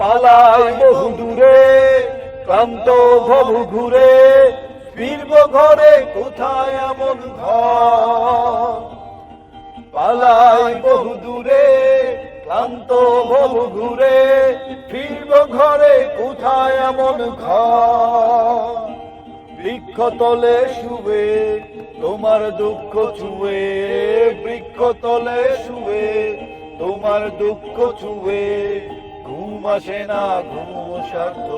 পালাই বহু দূরে, ক্লান্ত ভব ঘুরে, ফিরব ঘরে কোথায় এমন পালাই বহু দূরে, ক্লান্ত ভব ঘুরে, ফিরব ঘরে কোথায় এমন বৃক্ষ তলে শুয়ে, তোমার দুঃখ ছুঁয়ে, বৃক্ষ তলে শুয়ে, তোমার দুঃখ ছুঁয়ে আসে না, ঘুম স্বার্থ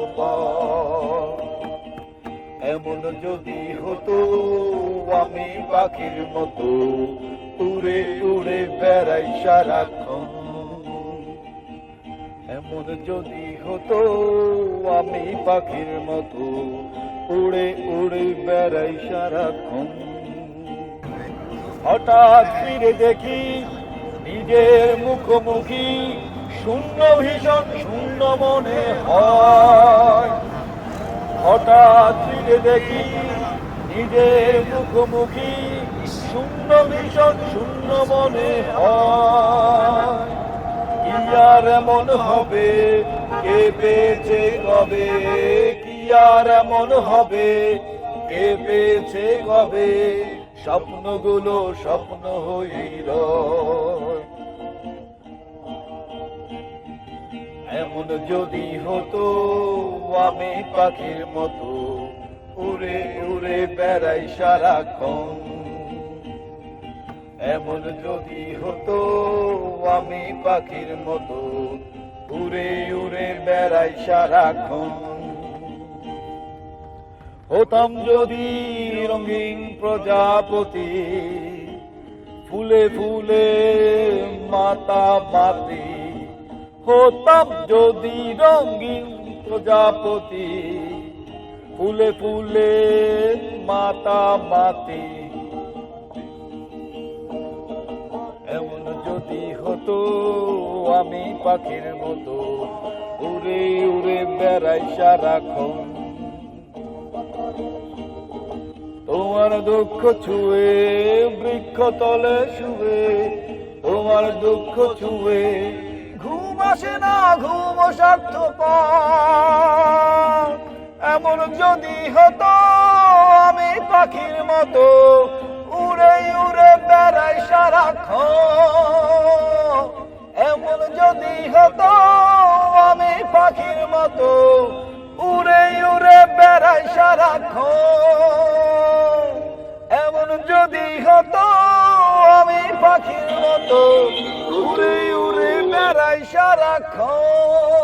এমন যদি হতো, আমি পাখির মতো উড়ে উড়ে বেড়াই সারাক্ষণ। এমন যদি হতো, আমি পাখির মতো উড়ে উড়ে বেড়াই সারাক্ষণ। হঠাৎ ফিরে দেখি, নিজের মুখোমুখি শূন্য ভীষণ, শূন্য মনে হয়। হঠাৎ ফিরে দেখি নিজের মুখোমুখি শূন্য ভীষণ, শূন্য মনে হয়। আর এমন হবে? কে পেয়েছে কবে? কি আর এমন হবে? কে পেয়েছে কবে? স্বপ্নগুলো স্বপ্ন হয়েই এমন যদি হতো, আমি পাখির মতো উড়ে উড়ে বেড়াই সারাক্ষণ। এমন যদি হতো, আমি পাখির মতো উড়ে উড়ে বেড়াই সারাক্ষণ। হতাম যদি রঙিন প্রজাপতি, ফুলে ফুলে মাতা মাতি হতাম যদি রঙিন প্রজাপতি, ফুলে ফুলে মাতা মাতি। এমন যদি হতো আমি পাখির মতো উড়ে উড়ে বেড়াই সারাক্ষণ। তোমার দুঃখ ছুঁয়ে বৃক্ষ তলে শুয়ে, তোমার দুঃখ ছুঁয়ে আসে না, ঘুম স্বার্থ এমন যদি হতো, আমি পাখির মতো উড়ে উড়ে বেড়াই সারাক্ষণ। এমন যদি হতো, আমি পাখির মতো উড়ে উড়ে বেড়াই সারাক্ষণ। এমন যদি হতো সারাক্ষণ